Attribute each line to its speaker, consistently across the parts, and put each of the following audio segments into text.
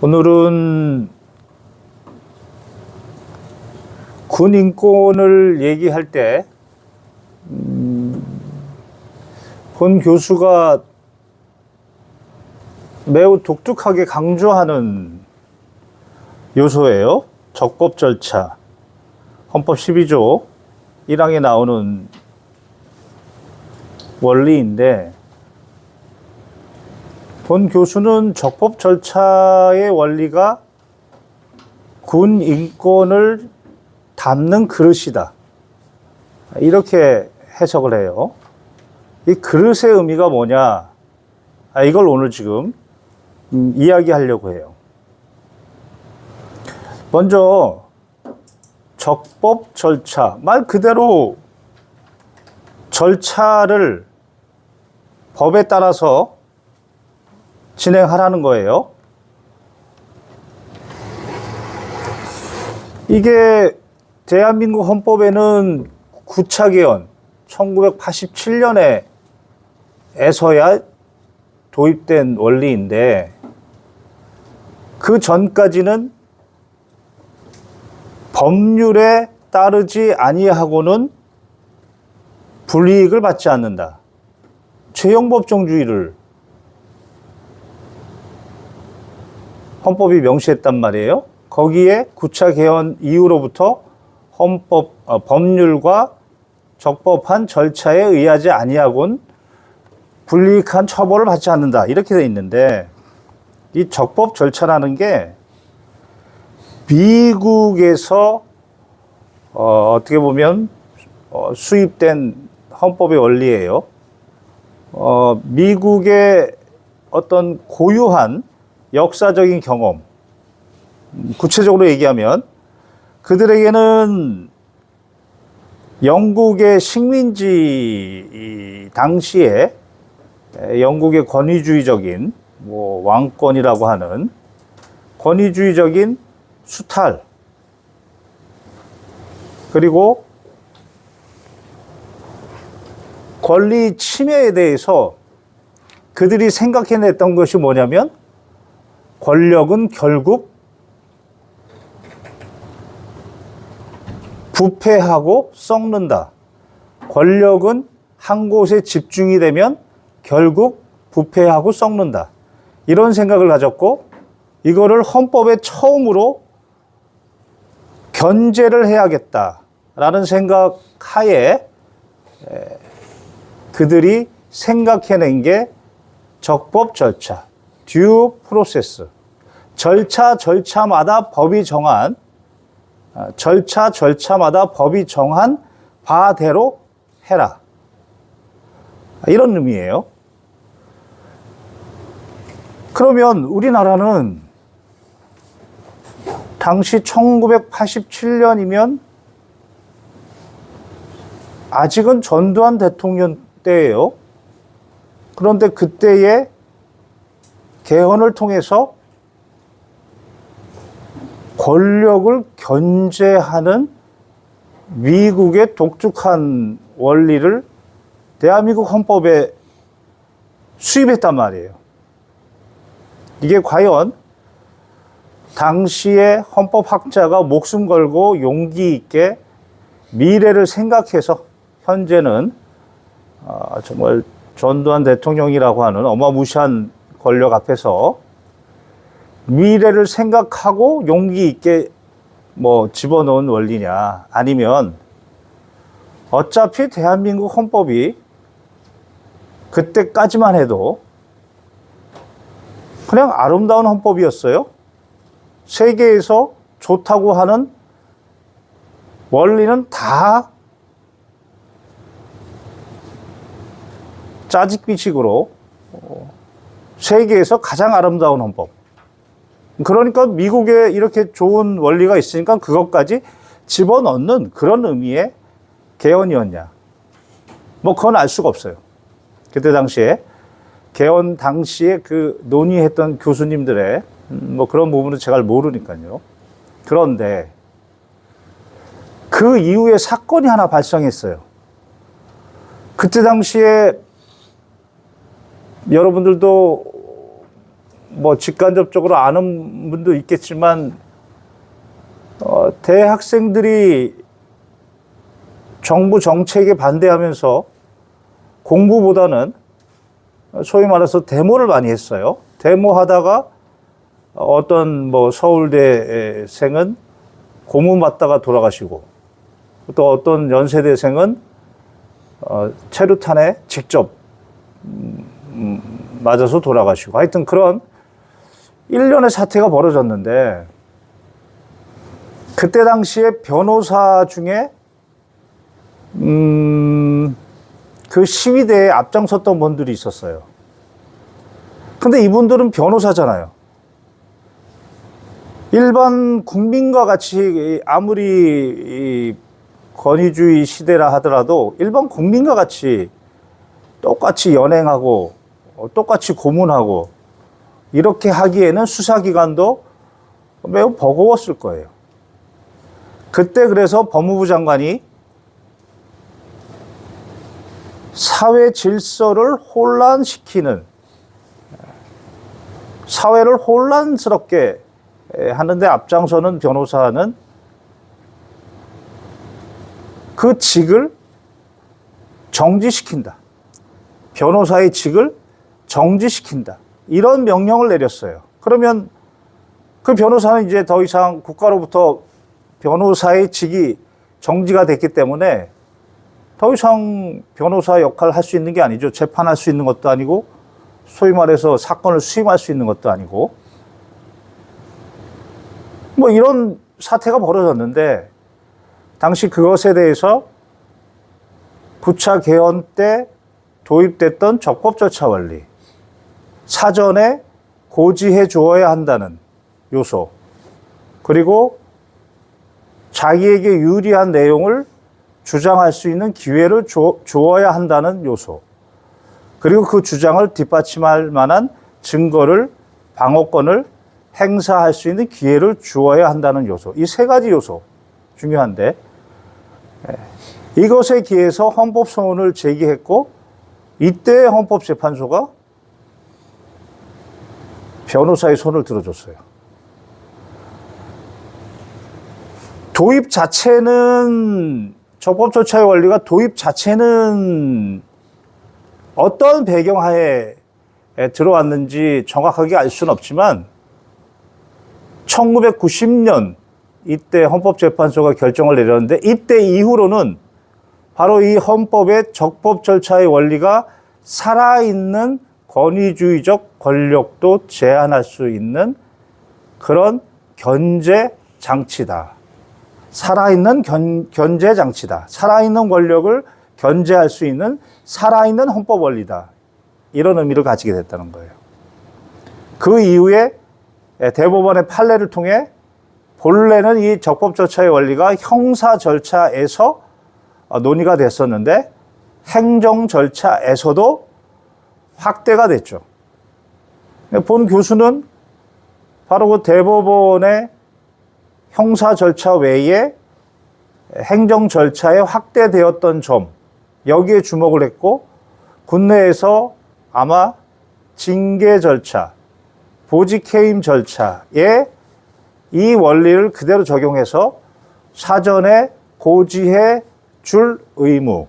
Speaker 1: 오늘은 군 인권을 얘기할 때, 음, 본 교수가 매우 독특하게 강조하는 요소예요. 적법 절차. 헌법 12조 1항에 나오는 원리인데, 본 교수는 적법 절차의 원리가 군 인권을 담는 그릇이다. 이렇게 해석을 해요. 이 그릇의 의미가 뭐냐? 아, 이걸 오늘 지금 음, 이야기하려고 해요. 먼저 적법 절차 말 그대로 절차를 법에 따라서 진행하라는 거예요. 이게 대한민국 헌법에는 구차개헌 1987년에 에서야 도입된 원리인데 그 전까지는 법률에 따르지 아니하고는 불이익을 받지 않는다. 최형법정주의를 헌법이 명시했단 말이에요. 거기에 구차 개헌 이후로부터 헌법 어, 법률과 적법한 절차에 의하지 아니하곤 불이익한 처벌을 받지 않는다. 이렇게 돼 있는데 이 적법 절차라는 게 미국에서 어, 어떻게 보면 어, 수입된 헌법의 원리예요. 어, 미국의 어떤 고유한 역사적인 경험, 음, 구체적으로 얘기하면 그들에게는 영국의 식민지 이 당시에 에, 영국의 권위주의적인 뭐 왕권이라고 하는 권위주의적인 수탈 그리고 권리 침해에 대해서 그들이 생각해냈던 것이 뭐냐면 권력은 결국 부패하고 썩는다. 권력은 한 곳에 집중이 되면 결국 부패하고 썩는다. 이런 생각을 가졌고 이거를 헌법에 처음으로 견제를 해야겠다라는 생각 하에 에, 그들이 생각해낸 게 적법 절차, 듀 프로세스. 절차 절차마다 법이 정한 어, 절차 절차마다 법이 정한 바대로 해라. 이런 의미예요. 그러면 우리나라는 당시 1987년이면 아직은 전두환 대통령 때예요. 그런데 그때의 개헌을 통해서 권력을 견제하는 미국의 독특한 원리를 대한민국 헌법에 수입했단 말이에요. 이게 과연 당시의 헌법학자가 목숨 걸고 용기 있게 미래를 생각해서 현재는 아, 정말 전두환 대통령이라고 하는 어마무시한 권력 앞에서 미래를 생각하고 용기 있게 뭐 집어넣은 원리냐 아니면 어차피 대한민국 헌법이 그때까지만 해도 그냥 아름다운 헌법이었어요. 세계에서 좋다고 하는 원리는 다 짜집기식으로 어, 세계에서 가장 아름다운 헌법. 그러니까 미국에 이렇게 좋은 원리가 있으니까 그것까지 집어넣는 그런 의미의 개헌이었냐. 뭐 그건 알 수가 없어요. 그때 당시에 개헌 당시에 그 논의했던 교수님들의 음, 뭐 그런 부분은 제가 모르니까요. 그런데 그 이후에 사건이 하나 발생했어요. 그때 당시에 여러분들도 뭐 직간접적으로 아는 분도 있겠지만 어, 대학생들이 정부 정책에 반대하면서 공부보다는 소위 말해서 데모를 많이 했어요. 데모하다가 어떤 뭐 서울대생은 고문 맞다가 돌아가시고 또 어떤 연세대생은 어, 체류탄에 직접 맞아서 돌아가시고 하여튼 그런 일련의 사태가 벌어졌는데 그때 당시에 변호사 중에 음, 그 시위대에 앞장섰던 분들이 있었어요. 근데 이분들은 변호사잖아요. 일반 국민과 같이 아무리 이 권위주의 시대라 하더라도 일반 국민과 같이 똑같이 연행하고 어, 똑같이 고문하고 이렇게 하기에는 수사기관도 매우 버거웠을 거예요. 그때 그래서 법무부 장관이 사회 질서를 혼란시키는 사회를 혼란스럽게 하는데 앞장서는 변호사는 그 직을 정지시킨다. 변호사의 직을 정지시킨다. 이런 명령을 내렸어요. 그러면 그 변호사는 이제 더 이상 국가로부터 변호사의 직이 정지가 됐기 때문에 더 이상 변호사 역할을 할 수 있는 게 아니죠. 재판할 수 있는 것도 아니고 소위 말해서 사건을 수임할 수 있는 것도 아니고 뭐 이런 사태가 벌어졌는데 당시 그것에 대해서 부차 개헌 때 도입됐던 적법 절차 원리 사전에 고지해 주어야 한다는 요소 그리고 자기에게 유리한 내용을 주장할 수 있는 기회를 주, 주어야 한다는 요소. 그리고 그 주장을 뒷받침할 만한 증거를, 방어권을 행사할 수 있는 기회를 주어야 한다는 요소. 이 세 가지 요소 중요한데, 예. 이것에 기해서 헌법소원을 제기했고, 이때 헌법재판소가 변호사의 손을 들어줬어요. 도입 자체는 적법 절차의 원리가 도입 자체는 어떤 배경 하에 들어왔는지 정확하게 알 수는 없지만 1990년 이때 헌법재판소가 결정을 내렸는데 이때 이후로는 바로 이 헌법의 적법 절차의 원리가 살아있는 권위주의적 권력도 제한할 수 있는 그런 견제 장치다. 살아있는 견, 견제 장치다. 살아있는 권력을 견제할 수 있는 살아있는 헌법 원리다. 이런 의미를 가지게 됐다는 거예요. 그 이후에 대법원의 판례를 통해 본래는 이 적법 절차의 원리가 형사 절차에서 논의가 됐었는데 행정 절차에서도 확대가 됐죠. 본 교수는 바로 그 대법원의 형사 절차 외에 행정 절차에 확대되었던 점, 여기에 주목을 했고, 국내에서 아마 징계 절차, 보직 해임 절차에 이 원리를 그대로 적용해서 사전에 고지해 줄 의무,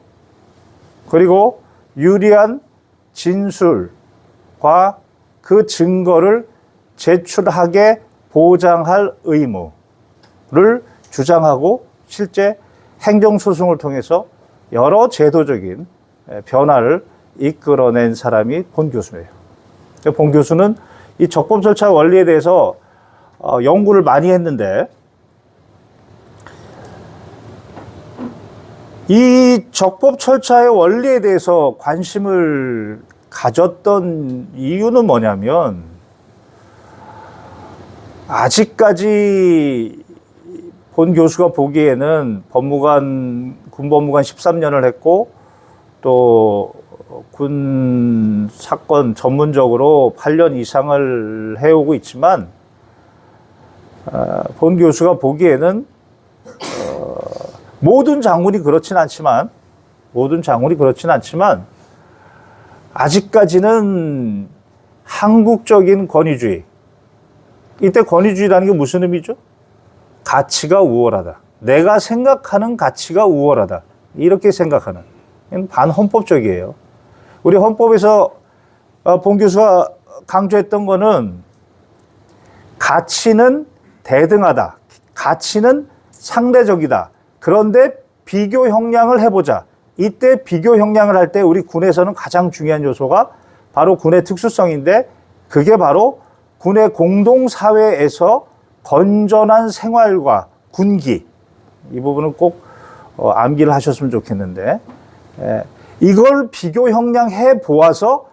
Speaker 1: 그리고 유리한 진술과 그 증거를 제출하게 보장할 의무를 주장하고 실제 행정소송을 통해서 여러 제도적인 변화를 이끌어낸 사람이 본 교수예요. 본 교수는 이 적법 절차 원리에 대해서 어, 연구를 많이 했는데 이 적법 절차의 원리에 대해서 관심을 가졌던 이유는 뭐냐면 아직까지 본 교수가 보기에는 법무관 군법무관 13년을 했고 또 군 사건 전문적으로 8년 이상을 해오고 있지만 어, 본 교수가 보기에는 어, 모든 장군이 그렇진 않지만 모든 장군이 그렇진 않지만 아직까지는 한국적인 권위주의. 이때 권위주의라는 게 무슨 의미죠? 가치가 우월하다. 내가 생각하는 가치가 우월하다. 이렇게 생각하는. 반헌법적이에요. 우리 헌법에서 어, 본 교수가 강조했던 거는 가치는 대등하다. 가치는 상대적이다. 그런데 비교 형량을 해보자. 이때 비교 형량을 할 때 우리 군에서는 가장 중요한 요소가 바로 군의 특수성인데 그게 바로 군의 공동사회에서 건전한 생활과 군기. 이 부분은 꼭 어, 암기를 하셨으면 좋겠는데 에, 이걸 비교 형량해 보아서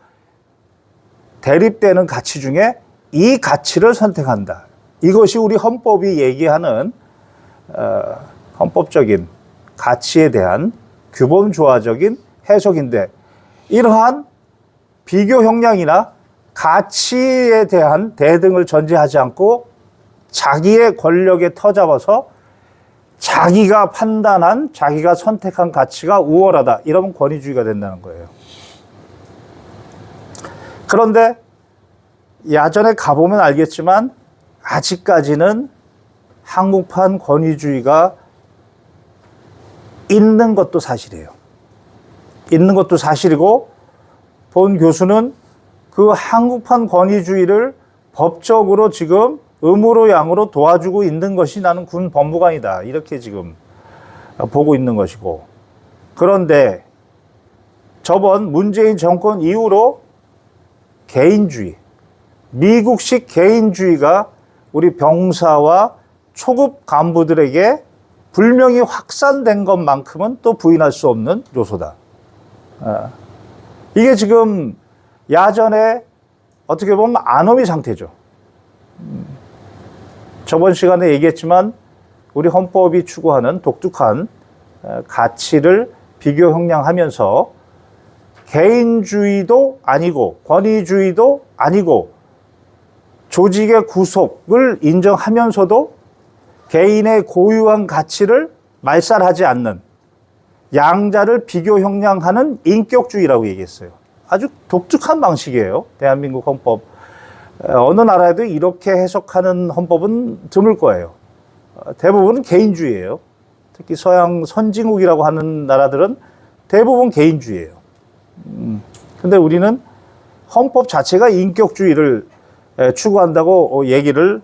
Speaker 1: 대립되는 가치 중에 이 가치를 선택한다. 이것이 우리 헌법이 얘기하는 어, 헌법적인 가치에 대한 규범 조화적인 해석인데 이러한 비교 형량이나 가치에 대한 대등을 전제하지 않고 자기의 권력에 터잡아서 자기가 판단한 자기가 선택한 가치가 우월하다 이러면 권위주의가 된다는 거예요. 그런데 야전에 가보면 알겠지만 아직까지는 한국판 권위주의가 있는 것도 사실이에요. 있는 것도 사실이고 본 교수는 그 한국판 권위주의를 법적으로 지금 의무로 양으로 도와주고 있는 것이 나는 군 법무관이다. 이렇게 지금 보고 있는 것이고. 그런데 저번 문재인 정권 이후로 개인주의, 미국식 개인주의가 우리 병사와 초급 간부들에게 불명이 확산된 것만큼은 또 부인할 수 없는 요소다. 어. 이게 지금 야전에 어떻게 보면 아노미 상태죠. 음. 저번 시간에 얘기했지만 우리 헌법이 추구하는 독특한 어, 가치를 비교 형량하면서 개인주의도 아니고 권위주의도 아니고 조직의 구속을 인정하면서도 개인의 고유한 가치를 말살하지 않는 양자를 비교 형량하는 인격주의라고 얘기했어요. 아주 독특한 방식이에요. 대한민국 헌법. 어느 나라에도 이렇게 해석하는 헌법은 드물 거예요. 어, 대부분은 개인주의예요. 특히 서양 선진국이라고 하는 나라들은 대부분 개인주의예요. 음, 근데 우리는 헌법 자체가 인격주의를 추구한다고 얘기를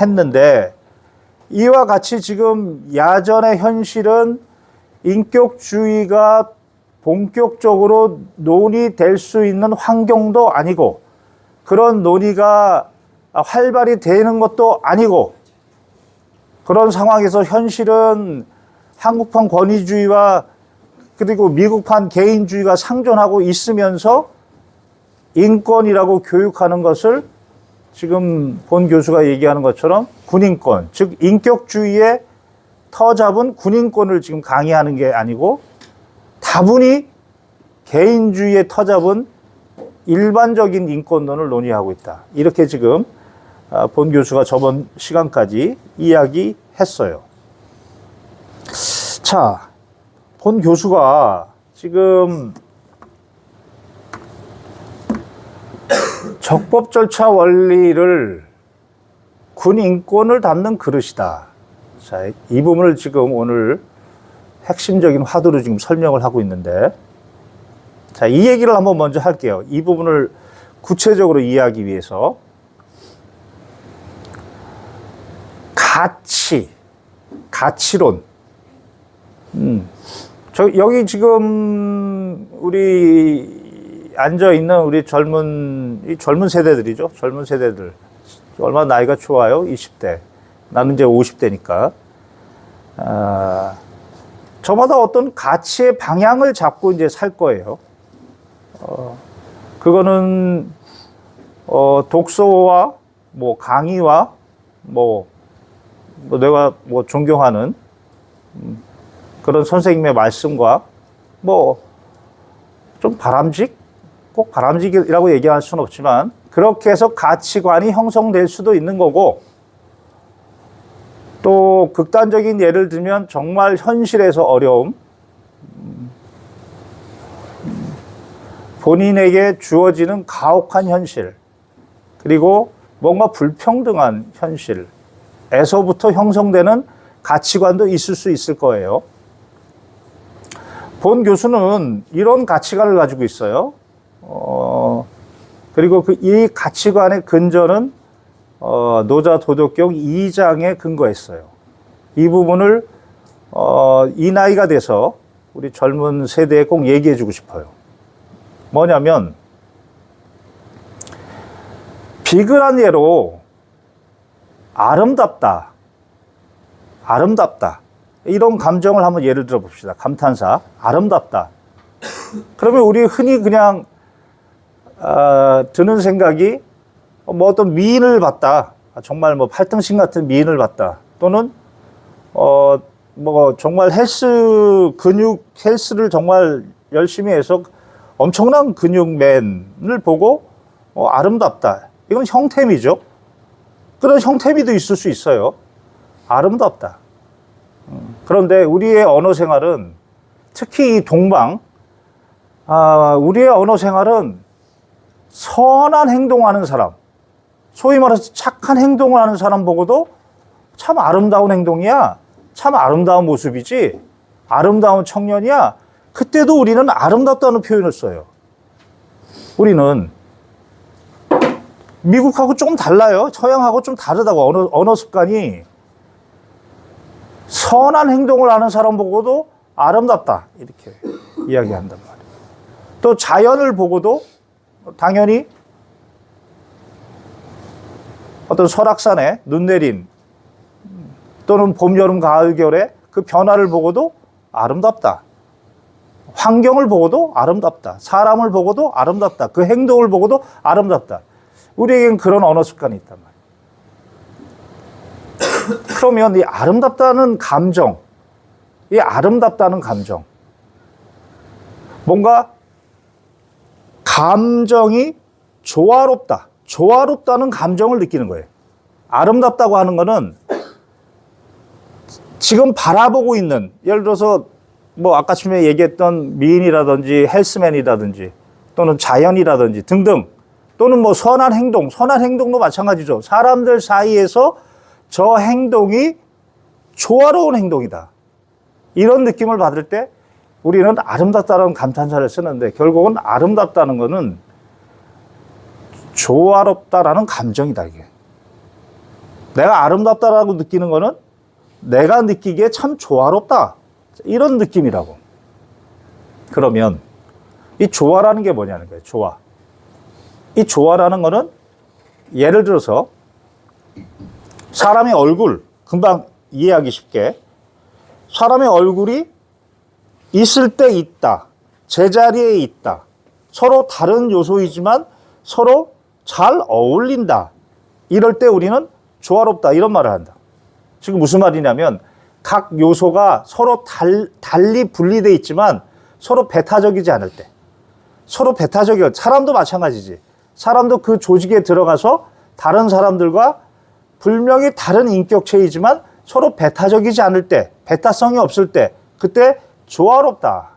Speaker 1: 했는데 이와 같이 지금 야전의 현실은 인격주의가 본격적으로 논의될 수 있는 환경도 아니고 그런 논의가 활발히 되는 것도 아니고 그런 상황에서 현실은 한국판 권위주의와 그리고 미국판 개인주의가 상존하고 있으면서 인권이라고 교육하는 것을 지금 본 교수가 얘기하는 것처럼 군인권, 즉 인격주의에 터잡은 군인권을 지금 강의하는 게 아니고 다분히 개인주의에 터잡은 일반적인 인권론을 논의하고 있다. 이렇게 지금 아, 본 교수가 저번 시간까지 이야기했어요. 자, 본 교수가 지금 적법 절차 원리를 군 인권을 담는 그릇이다. 자, 이 부분을 지금 오늘 핵심적인 화두로 지금 설명을 하고 있는데, 자, 이 얘기를 한번 먼저 할게요. 이 부분을 구체적으로 이해하기 위해서. 가치, 가치론. 음. 저, 여기 지금 우리 앉아 있는 우리 젊은, 이 젊은 세대들이죠. 젊은 세대들. 얼마나 나이가 좋아요? 20대. 나는 이제 50대니까. 아, 저마다 어떤 가치의 방향을 잡고 이제 살 거예요. 어, 그거는, 어, 독서와 뭐 강의와 뭐, 뭐 내가 뭐 존경하는 음, 그런 선생님의 말씀과 뭐 좀 바람직? 꼭 바람직이라고 얘기할 수는 없지만 그렇게 해서 가치관이 형성될 수도 있는 거고 또 극단적인 예를 들면 정말 현실에서 어려움 본인에게 주어지는 가혹한 현실 그리고 뭔가 불평등한 현실에서부터 형성되는 가치관도 있을 수 있을 거예요. 본 교수는 이런 가치관을 가지고 있어요. 어, 그리고 그 이 가치관의 근저는 어, 노자 도덕경 2장에 근거했어요. 이 부분을 어, 이 나이가 돼서 우리 젊은 세대에 꼭 얘기해 주고 싶어요. 뭐냐면 비근한 예로 아름답다. 아름답다. 이런 감정을 한번 예를 들어 봅시다. 감탄사. 아름답다. 그러면 우리 흔히 그냥 어, 드는 생각이 뭐 어떤 미인을 봤다. 아, 정말 뭐 팔등신 같은 미인을 봤다. 또는 어, 뭐 정말 헬스 근육 헬스를 정말 열심히 해서 엄청난 근육맨을 보고 어, 아름답다. 이건 형태미죠. 그런 형태미도 있을 수 있어요. 아름답다. 음, 그런데 우리의 언어 생활은 특히 이 동방, 아, 우리의 언어 생활은 선한 행동하는 사람, 소위 말해서 착한 행동을 하는 사람 보고도 참 아름다운 행동이야. 참 아름다운 모습이지. 아름다운 청년이야. 그때도 우리는 아름답다는 표현을 써요. 우리는 미국하고 조금 달라요. 서양하고 좀 다르다고 언어, 언어 습관이 선한 행동을 하는 사람 보고도 아름답다 이렇게 이야기한단 말이에요. 또 자연을 보고도 당연히 어떤 설악산에 눈 내린 또는 봄, 여름, 가을, 겨울에 그 변화를 보고도 아름답다. 환경을 보고도 아름답다. 사람을 보고도 아름답다. 그 행동을 보고도 아름답다. 우리에겐 그런 언어 습관이 있단 말이에요. 그러면 이 아름답다는 감정, 이 아름답다는 감정, 뭔가 감정이 조화롭다. 조화롭다는 감정을 느끼는 거예요. 아름답다고 하는 거는 지금 바라보고 있는, 예를 들어서 뭐 아까 처음에 얘기했던 미인이라든지 헬스맨이라든지 또는 자연이라든지 등등 또는 뭐 선한 행동, 선한 행동도 마찬가지죠. 사람들 사이에서 저 행동이 조화로운 행동이다. 이런 느낌을 받을 때 우리는 아름답다는 감탄사를 쓰는데 결국은 아름답다는 것은 조화롭다라는 감정이다, 이게. 내가 아름답다라고 느끼는 거는 내가 느끼기에 참 조화롭다. 이런 느낌이라고. 그러면 이 조화라는 게 뭐냐는 거예요, 조화. 이 조화라는 거는 예를 들어서 사람의 얼굴, 금방 이해하기 쉽게 사람의 얼굴이 있을 때 있다. 제자리에 있다. 서로 다른 요소이지만 서로 잘 어울린다. 이럴 때 우리는 조화롭다. 이런 말을 한다. 지금 무슨 말이냐면 각 요소가 서로 달, 달리 분리되어 있지만 서로 배타적이지 않을 때. 서로 배타적이요. 사람도 마찬가지지. 사람도 그 조직에 들어가서 다른 사람들과 분명히 다른 인격체이지만 서로 배타적이지 않을 때, 배타성이 없을 때, 그때 조화롭다.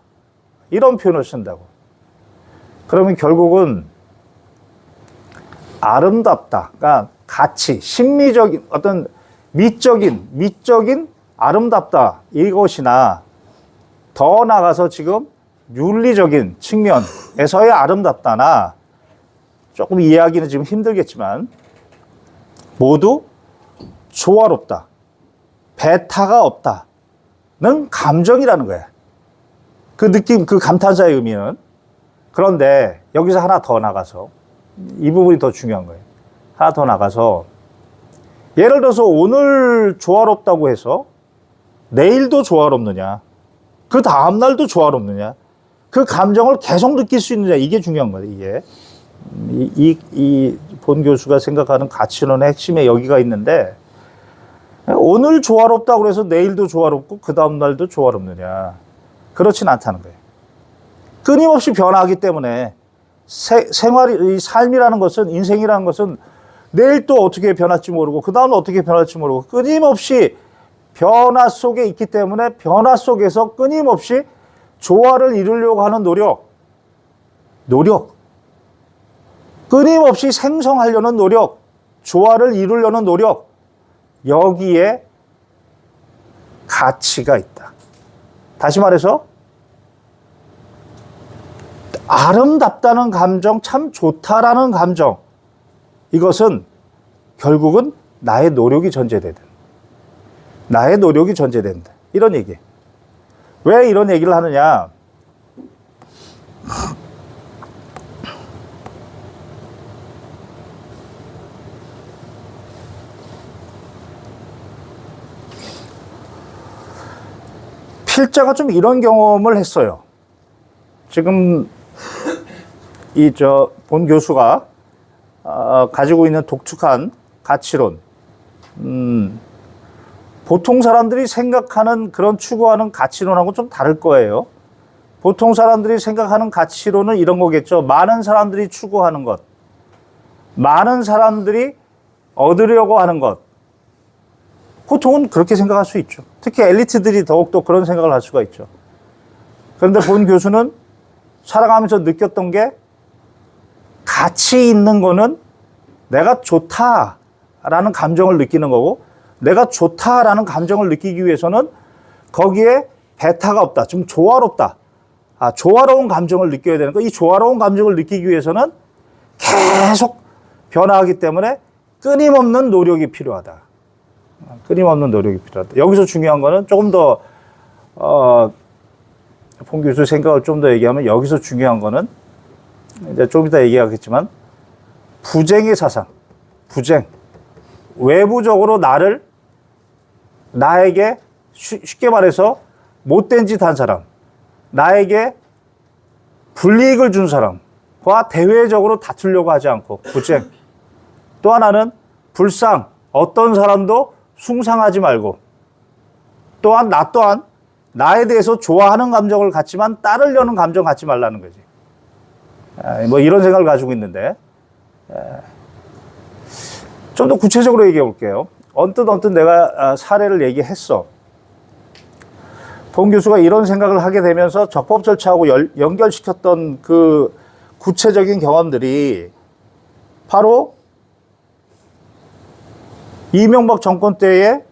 Speaker 1: 이런 표현을 쓴다고. 그러면 결국은 아름답다. 그러니까 심미적인 어떤 미적인, 미적인 아름답다. 이것이나 더 나가서 지금 윤리적인 측면에서의 아름답다나 조금 이해하기는 지금 힘들겠지만 모두 조화롭다. 배타가 없다는 감정이라는 거야. 그 느낌, 그 감탄사의 의미는. 그런데 여기서 하나 더 나가서 이 부분이 더 중요한 거예요. 하나 더 나가서 예를 들어서 오늘 조화롭다고 해서 내일도 조화롭느냐, 그 다음날도 조화롭느냐, 그 감정을 계속 느낄 수 있느냐, 이게 중요한 거예요, 이게. 이, 이, 이본 교수가 생각하는 가치론의 핵심에 여기가 있는데, 오늘 조화롭다고 해서 내일도 조화롭고, 그 다음날도 조화롭느냐. 그렇진 않다는 거예요. 끊임없이 변화하기 때문에 세, 생활이, 이 삶이라는 것은, 인생이라는 것은 내일 또 어떻게 변할지 모르고, 그 다음은 어떻게 변할지 모르고, 끊임없이 변화 속에 있기 때문에 변화 속에서 끊임없이 조화를 이루려고 하는 노력, 노력. 끊임없이 생성하려는 노력, 조화를 이루려는 노력, 여기에 가치가 있다. 다시 말해서, 아름답다는 감정, 참 좋다라는 감정, 이것은 결국은 나의 노력이 전제되든, 나의 노력이 전제된다. 이런 얘기. 왜 이런 얘기를 하느냐? 필자가 좀 이런 경험을 했어요. 지금 이 저 본 교수가 어, 가지고 있는 독특한 가치론, 음, 보통 사람들이 생각하는 그런 추구하는 가치론하고 좀 다를 거예요. 보통 사람들이 생각하는 가치론은 이런 거겠죠. 많은 사람들이 추구하는 것, 많은 사람들이 얻으려고 하는 것. 보통은 그렇게 생각할 수 있죠. 특히 엘리트들이 더욱더 그런 생각을 할 수가 있죠. 그런데 본 교수는 살아가면서 느꼈던 게 가치 있는 거는 내가 좋다라는 감정을 느끼는 거고 내가 좋다라는 감정을 느끼기 위해서는 거기에 배타가 없다. 좀 조화롭다. 아, 조화로운 감정을 느껴야 되는 거. 이 조화로운 감정을 느끼기 위해서는 계속 변화하기 때문에 끊임없는 노력이 필요하다. 아, 끊임없는 노력이 필요하다. 여기서 중요한 거는 조금 더, 어, 폰 교수 생각을 좀 더 얘기하면 여기서 중요한 거는 이제 좀 이따 얘기하겠지만 부쟁의 사상, 부쟁. 외부적으로 나를 나에게 쉬- 쉽게 말해서 못된 짓 한 사람, 나에게 불이익을 준 사람과 대외적으로 다투려고 하지 않고 부쟁. 또 하나는 불상, 어떤 사람도 숭상하지 말고 또한 나 또한 나에 대해서 좋아하는 감정을 갖지만 따르려는 감정 갖지 말라는 거지. 아, 뭐 이런 생각을 가지고 있는데 좀 더 구체적으로 얘기해 볼게요. 언뜻 언뜻 내가 아, 사례를 얘기했어. 본 교수가 이런 생각을 하게 되면서 적법 절차하고 열- 연결시켰던 그 구체적인 경험들이 바로 이명박 정권 때에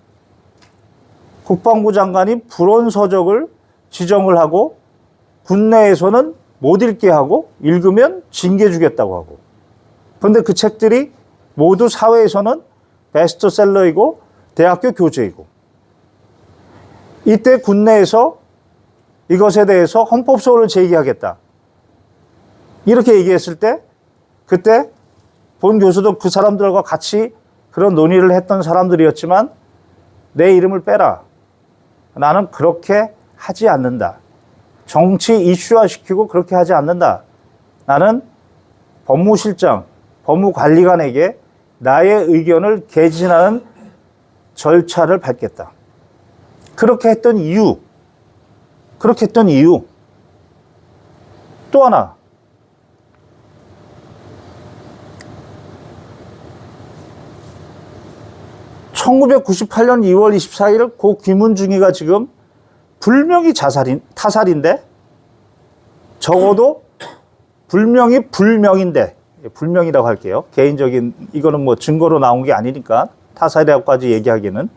Speaker 1: 국방부 장관이 불온 서적을 지정을 하고 국내에서는 못 읽게 하고 읽으면 징계 주겠다고 하고 그런데 그 책들이 모두 사회에서는 베스트셀러이고 대학교 교재이고 이때 국내에서 이것에 대해서 헌법소원을 제기하겠다. 이렇게 얘기했을 때 그때 본 교수도 그 사람들과 같이 그런 논의를 했던 사람들이었지만 내 이름을 빼라. 나는 그렇게 하지 않는다. 정치 이슈화 시키고 그렇게 하지 않는다. 나는 법무실장, 법무관리관에게 나의 의견을 개진하는 절차를 밟겠다. 그렇게 했던 이유, 그렇게 했던 이유. 또 하나. (1998년 2월 24일) 고 김은중이가 지금 불명이 자살인 타살인데 적어도 불명이 불명인데 불명이라고 할게요. 개인적인 이거는 뭐 증거로 나온 게 아니니까 타살이라고까지 얘기하기는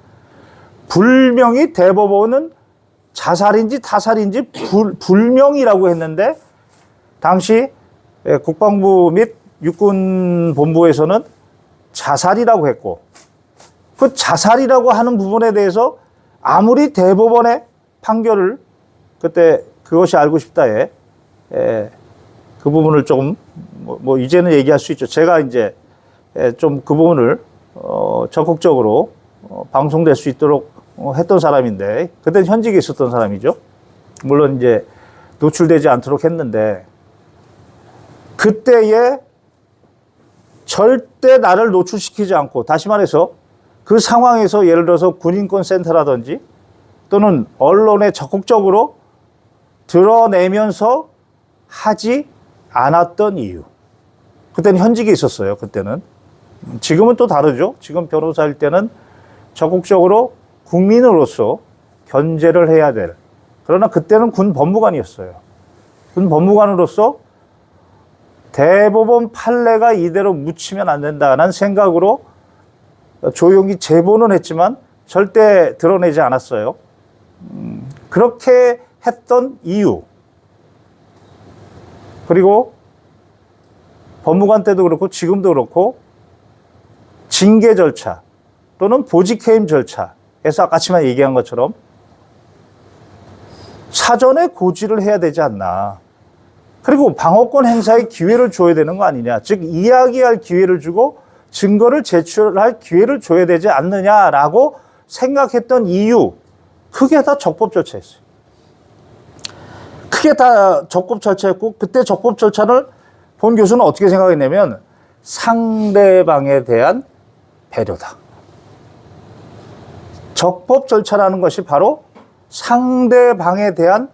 Speaker 1: 불명이 대법원은 자살인지 타살인지 불, 불명이라고 했는데 당시 예, 국방부 및 육군 본부에서는 자살이라고 했고 그 자살이라고 하는 부분에 대해서 아무리 대법원의 판결을 그때 그것이 알고 싶다에 에, 그 부분을 조금 뭐, 뭐 이제는 얘기할 수 있죠. 제가 이제 좀 그 부분을 어, 적극적으로 어, 방송될 수 있도록 어, 했던 사람인데 그때는 현직에 있었던 사람이죠. 물론 이제 노출되지 않도록 했는데 그때에 절대 나를 노출시키지 않고 다시 말해서 그 상황에서 예를 들어서 군인권 센터라든지 또는 언론에 적극적으로 드러내면서 하지 않았던 이유. 그때는 현직에 있었어요. 그때는. 지금은 또 다르죠. 지금 변호사일 때는 적극적으로 국민으로서 견제를 해야 될. 그러나 그때는 군 법무관이었어요. 군 법무관으로서 대법원 판례가 이대로 묻히면 안 된다는 생각으로 조용히 제보는 했지만 절대 드러내지 않았어요. 음, 그렇게 했던 이유. 그리고 법무관 때도 그렇고 지금도 그렇고 징계 절차 또는 보직해임 절차에서 아까치만 얘기한 것처럼 사전에 고지를 해야 되지 않나. 그리고 방어권 행사의 기회를 줘야 되는 거 아니냐. 즉, 이야기할 기회를 주고 증거를 제출할 기회를 줘야 되지 않느냐라고 생각했던 이유. 그게 다 적법 절차였어요. 크게 다 적법 절차였고, 그때 적법 절차를 본 교수는 어떻게 생각했냐면 상대방에 대한 배려다. 적법 절차라는 것이 바로 상대방에 대한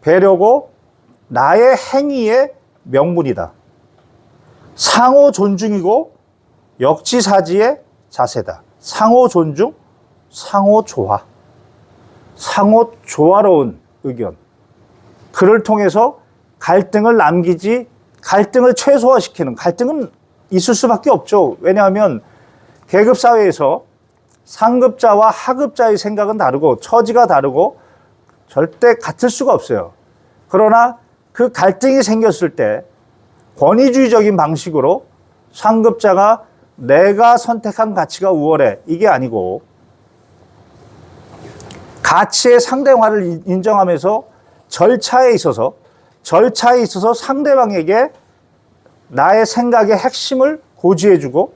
Speaker 1: 배려고 나의 행위의 명분이다. 상호 존중이고 역지사지의 자세다. 상호 존중, 상호 조화. 상호 조화로운 의견. 그를 통해서 갈등을 남기지, 갈등을 최소화시키는, 갈등은 있을 수밖에 없죠. 왜냐하면 계급사회에서 상급자와 하급자의 생각은 다르고 처지가 다르고 절대 같을 수가 없어요. 그러나 그 갈등이 생겼을 때 권위주의적인 방식으로 상급자가 내가 선택한 가치가 우월해. 이게 아니고 가치의 상대화를 인정하면서 절차에 있어서 절차에 있어서 상대방에게 나의 생각의 핵심을 고지해주고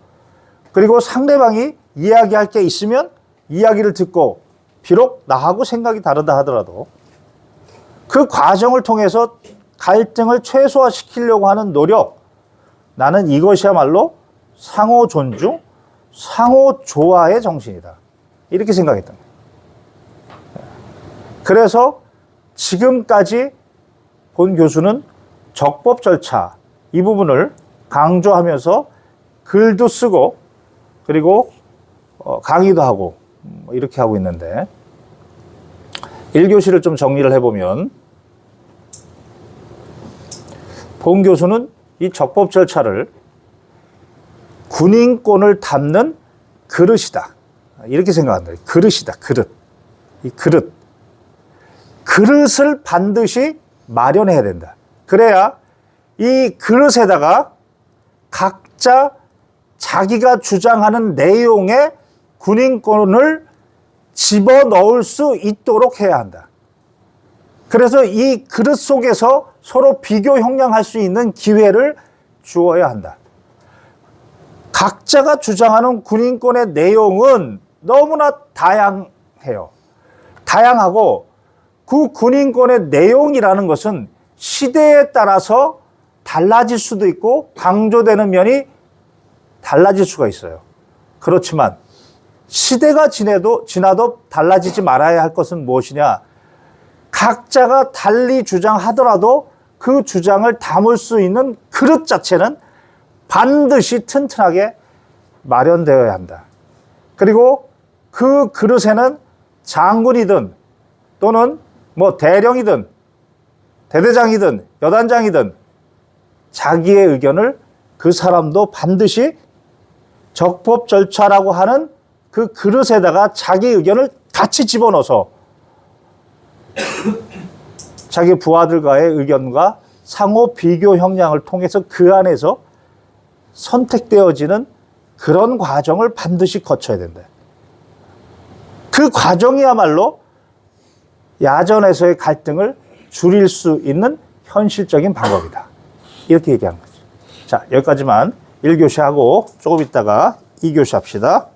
Speaker 1: 그리고 상대방이 이야기할 게 있으면 이야기를 듣고 비록 나하고 생각이 다르다 하더라도 그 과정을 통해서 갈등을 최소화시키려고 하는 노력 나는 이것이야말로 상호 존중, 상호 조화의 정신이다. 이렇게 생각했던 거예요. 그래서 지금까지 본 교수는 적법 절차 이 부분을 강조하면서 글도 쓰고 그리고 어, 강의도 하고 음, 이렇게 하고 있는데 1교시를 좀 정리를 해보면 본 교수는 이 적법 절차를 군인권을 담는 그릇이다. 이렇게 생각한다. 그릇이다. 그릇. 이 그릇. 그릇을 반드시 마련해야 된다. 그래야 이 그릇에다가 각자 자기가 주장하는 내용의 군인권을 집어 넣을 수 있도록 해야 한다. 그래서 이 그릇 속에서 서로 비교 형량할 수 있는 기회를 주어야 한다. 각자가 주장하는 군인권의 내용은 너무나 다양해요. 다양하고 그 군인권의 내용이라는 것은 시대에 따라서 달라질 수도 있고 강조되는 면이 달라질 수가 있어요. 그렇지만 시대가 지내도 지나도 달라지지 말아야 할 것은 무엇이냐? 각자가 달리 주장하더라도 그 주장을 담을 수 있는 그릇 자체는 반드시 튼튼하게 마련되어야 한다. 그리고 그 그릇에는 장군이든 또는 뭐 대령이든 대대장이든 여단장이든 자기의 의견을 그 사람도 반드시 적법 절차라고 하는 그 그릇에다가 자기 의견을 같이 집어넣어서 자기 부하들과의 의견과 상호 비교 형량을 통해서 그 안에서 선택되어지는 그런 과정을 반드시 거쳐야 된다. 그 과정이야말로 야전에서의 갈등을 줄일 수 있는 현실적인 방법이다. 이렇게 얘기한 거죠. 자, 여기까지만 1교시 하고 조금 있다가 2교시 합시다.